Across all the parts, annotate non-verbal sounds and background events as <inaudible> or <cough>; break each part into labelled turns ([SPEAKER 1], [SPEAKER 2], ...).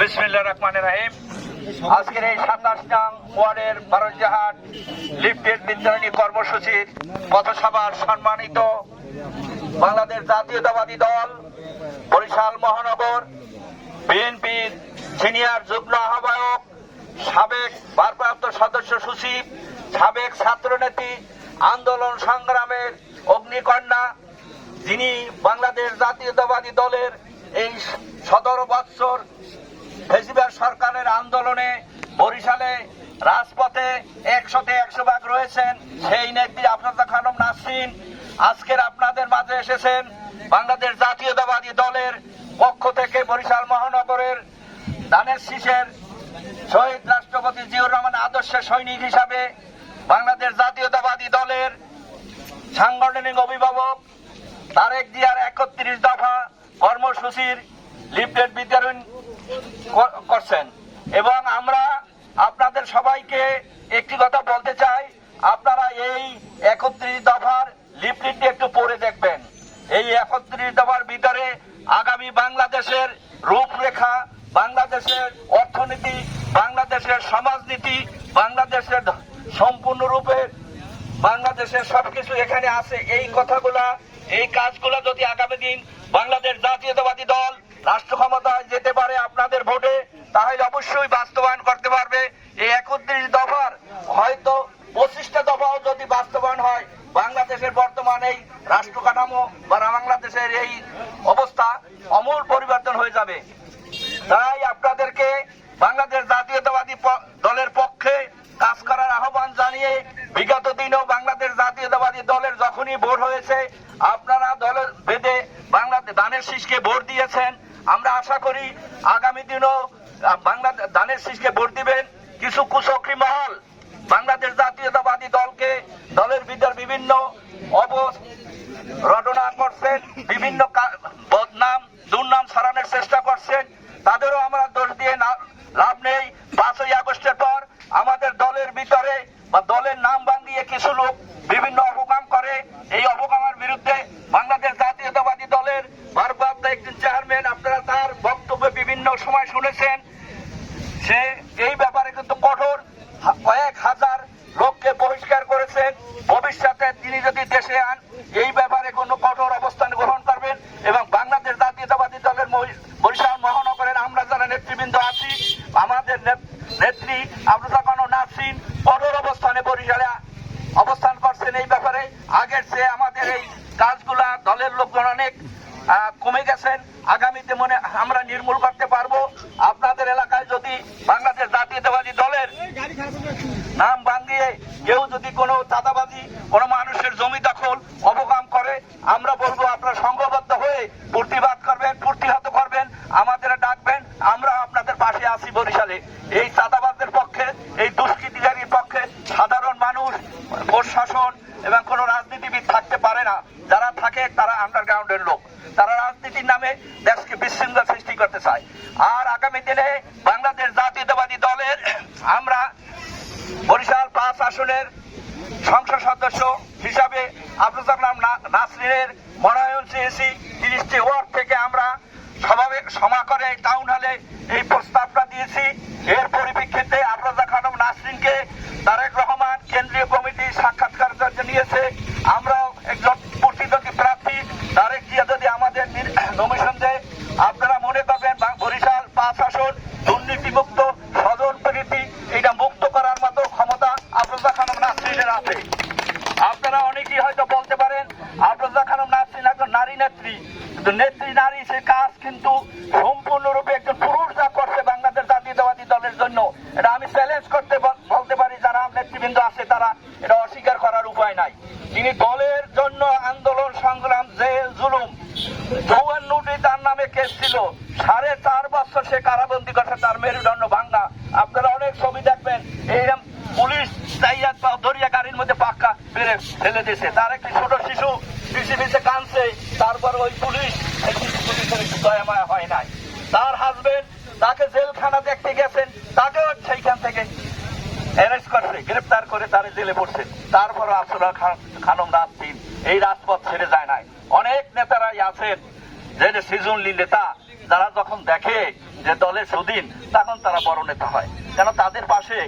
[SPEAKER 1] বিসমিল্লাহ রহমানের রাহিম। আজকের এই সাতাশ নং ওয়ার্ডের বারোজাহাট লিফটেড বিতরণী কর্মসূচির পথসভার সম্মানিত বাংলাদেশ জাতীয়তাবাদী দল, বরিশাল মহানগর বিএনপির সিনিয়র যুগ্ম আহ্বায়ক, সাবেক ভারপ্রাপ্ত সদস্য সচিব, সাবেক ছাত্রনেত্রী, আন্দোলন সংগ্রামের অগ্নিকন্যা যিনি বাংলাদেশ জাতীয়তাবাদী দলের এই সতেরো বৎসর ফেসিবাল সরকারের আন্দোলনে বরিশালে রাজপথে একশোতে একশো ভাগ রয়েছেন, সেই নেত্রী আফরাজা খানম নাসরিন। আজকের আপনাদের মাঝে এসেছেন বাংলাদেশ জাতীয়তাবাদী দলের পক্ষ থেকে বরিশাল মহানগরের দানের শীষের শহীদ রাষ্ট্রপতি জিয়ুর রহমান আদর্শের সৈনিক হিসাবে বাংলাদেশ জাতীয়তাবাদী দলের সাংগঠনিক অভিভাবক তারেক জিয়ার একত্রিশ দফা কর্মসূচির লিফলেট বিতরণ কর- করছেন। এবং আমরা আপনাদের সবাইকে একটি কথা বলতে চাই, আপনারা এই একত্রিশ দফার লিফলেটটি একটু পড়ে দেখবেন। এই একত্রিশ দফার ভিতরে আগামী বাংলাদেশের রূপরেখা, বাংলাদেশের অর্থনীতি, বাংলাদেশের সমাজনীতি, বাংলাদেশের সম্পূর্ণরূপে, বাংলাদেশের সবকিছু এখানে আছে। এই কথাগুলা এই কাজগুলো যদি আগামী দিন বাংলাদেশ জাতীয়তাবাদী দল রাষ্ট্র ক্ষমতায় যেতে পারে আপনাদের ভোটে, তাহলে অবশ্যই বাস্তবায়ন করতে পারবে। এই একত্রিশ দফার হয়তো পঁচিশটা দফাও যদি আমরা আশা করি আগামী দিনও বাংলাদেশ দানের শীষকে ভোট দিবেন। কিছু কুচক্রী মহল বাংলাদেশ জাতীয়তাবাদী দলকে, দলের ভিতর বিভিন্ন অব রটনা করছেন, বিভিন্ন বদনাম, দুর্নাম ছড়ানোর চেষ্টা করছেন। তাদেরও আমরা দোষ দিয়ে লাভ নেই। পাঁচই আগস্টের পর আমাদের দলের ভিতরে বা দলের নাম বাঙ্গিয়ে কিছু লোক বিভিন্ন অপকাম করে এই অপকামের বিরুদ্ধে বাংলাদেশ জাতীয়তাবাদী দলের ভারপ্রাপ্ত একজন চেয়ারম্যান আপনারা তার বক্তব্য বিভিন্ন সময় শুনেছেন সে এই ব্যাপারে কিন্তু কঠোর। কয়েক হাজার লোককে বহিষ্কার করেছেন ভবিষ্যতে তিনি যদি দেশে আন, এই ব্যাপারে কোনো কঠোর অবস্থান গ্রহণ করবেন এবং বাংলাদেশ জাতীয়তাবাদী দলের বরিশাল মহানগরের আমরা যারা নেতৃবৃন্দ আছি, আমাদের নেত্রী আব্দুল কানো নাসরিন কঠোর অবস্থানে বরিশালে অবস্থান করছেন এই ব্যাপারে। আগের চেয়ে আমাদের এই কাজগুলা দলের লোকজন অনেক কমে গেছেন। আগামীতে মনে আমরা নির্মূল করতে পারব। আপনাদের এলাকায় যদি বাংলাদেশ জাতীয়তাবাদী দলের নাম ভাঙিয়ে কেউ যদি কোনো চাঁদাবাজি, কোনো মানুষের জমি দখল, অবকাম করে, আমরা বলব আপনারা সংঘবদ্ধ হয়ে প্রতিবাদ করবেন, প্রতিহত করবেন, আমাদের ডাকবেন, আমরা আপনাদের পাশে আছি বরিশালে। এই চাঁদাবাজদের পক্ষে, এই দুষ্কৃতিকারীর পক্ষে সাধারণ মানুষ, প্রশাসন এবং কোনো রাজনীতিবিদ থাকতে পারে না। যারা থাকে, তারা আন্ডারগ্রাউন্ডের লোক। তারা রাজনীতির নামে দেশকে বিশৃঙ্খলা সৃষ্টি করতে চায়। আর আগামী দিনে বাংলাদেশ জাতীয়তাবাদী দলের <clears throat> আমরা বরিশাল পাঁচ আসনের সংসদ সদস্য হিসাবে আব্দুল সালাম নাসরিনের মনোনয়ন চেয়েছি। তিরিশটি ওয়ার্ড থেকে আমরা সভাবে সমা করে টাউন হলে এই প্রস্তাবটা দিয়েছি। এর পরিপ্রেক্ষিতে আফরোজা খানম নাসরিনকে তারেক রহমান কেন্দ্রীয় কমিটি সাক্ষাৎকার নিয়েছে আমরাও একজন প্রতিদ্বন্দ্বী প্রার্থী তারেক জিয়া যদি আমাদের নমিশন দেয় আপনারা মনে করবেন বা- বরিশাল পাঁচ আসন দুর্নীতিমুক্ত স্বজন প্রীতি এটা মুক্ত করার মতো ক্ষমতা আফরোজা খানম নাসরিনের আছে আপনারা অনেকেই হয়তো বলতে পারেন আফরোজা খানম নাসরিন একজন নারী নেত্রী। কিন্তু নেত্রী নারী, সে কাজ কিন্তু সম্পূর্ণরূপে একজন পুরুষ যা করছে বাংলাদেশ জাতীয়তাবাদী দলের জন্য। এটা আমি চ্যালেঞ্জ করতে বলতে পারি, যারা নেতৃবৃন্দ আছে তারা এটা অস্বীকার করার উপায় নাই। তিনি দলের জন্য আন্দোলন, সংগ্রাম, জেল, জুলুম চৌয়ান্নটি তার নামে কেস ছিল। সাড়ে চার বছর সে কারাবন্দি করছে, তার মেরুদণ্ড ভাঙ্গা আপনারা অনেক ছবি দেখবেন, এইরকম পুলিশ চাইয়া ধরিয়া গাড়ির মধ্যে পাক্কা বেড়ে ফেলে দিয়েছে। তার একটি ছোট শিশু পিছে কানছে তারপর ওই পুলিশ পুলিশের একটু হয় নাই। তার হাজবেন্ড তাকে জেলখানা দেখতে গেছেন, তাকেও সেইখান থেকে অ্যারেস্ট করছে, গ্রেপ্তার করে তারে জেলে তারপর খানম এই রাজপথ ছেড়ে যায় নাই। অনেক নেতারাই আছেন, যে সিজনলি নেতা, যারা যখন দেখে যে দলের সুদিন, তখন তারা বড় নেতা হয়। কেন তাদের পাশে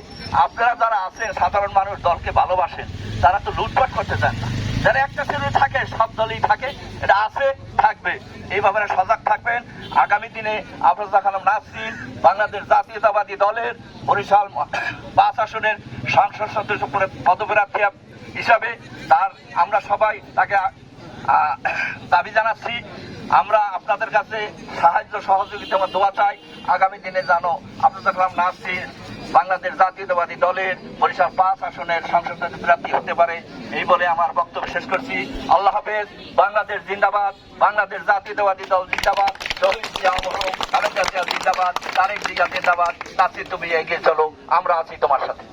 [SPEAKER 1] আপনারা যারা আছেন, সাধারণ মানুষ দলকে ভালোবাসেন, তারা তো লুটপাট করতে চান না। যারা একটা শ্রেণি থাকে, সব দলই থাকে, এটা আছে, থাকবে। এই ব্যাপারে সজাগ থাকবেন। আগামী দিনে আফরোজা খালাম নাসরিন, বাংলাদেশ জাতীয়তাবাদী দলের বরিশাল পাঁচ আসনের সংসদ সদস্য পদে পদপ্রার্থী হিসাবে তার আমরা সবাই তাকে দাবি জানাচ্ছি। আমরা আপনাদের কাছে সাহায্য সহযোগিতা দোয়া চাই। আগামী দিনে জানো আব্দুল কালাম নাসির বাংলাদেশ জাতীয়তাবাদী দলের বরিশাল পাঁচ আসনের সংসদ প্রাপ্তি হতে পারে, এই বলে আমার বক্তব্য শেষ করছি। আল্লাহ হাফেজ, বাংলাদেশ জিন্দাবাদ, বাংলাদেশ জাতীয়তাবাদী দল জিন্দাবাদ জিন্দাবাদ, তারেক জিয়া জিন্দাবাদ তাসির তুমি এগিয়ে চলো, আমরা আছি তোমার সাথে।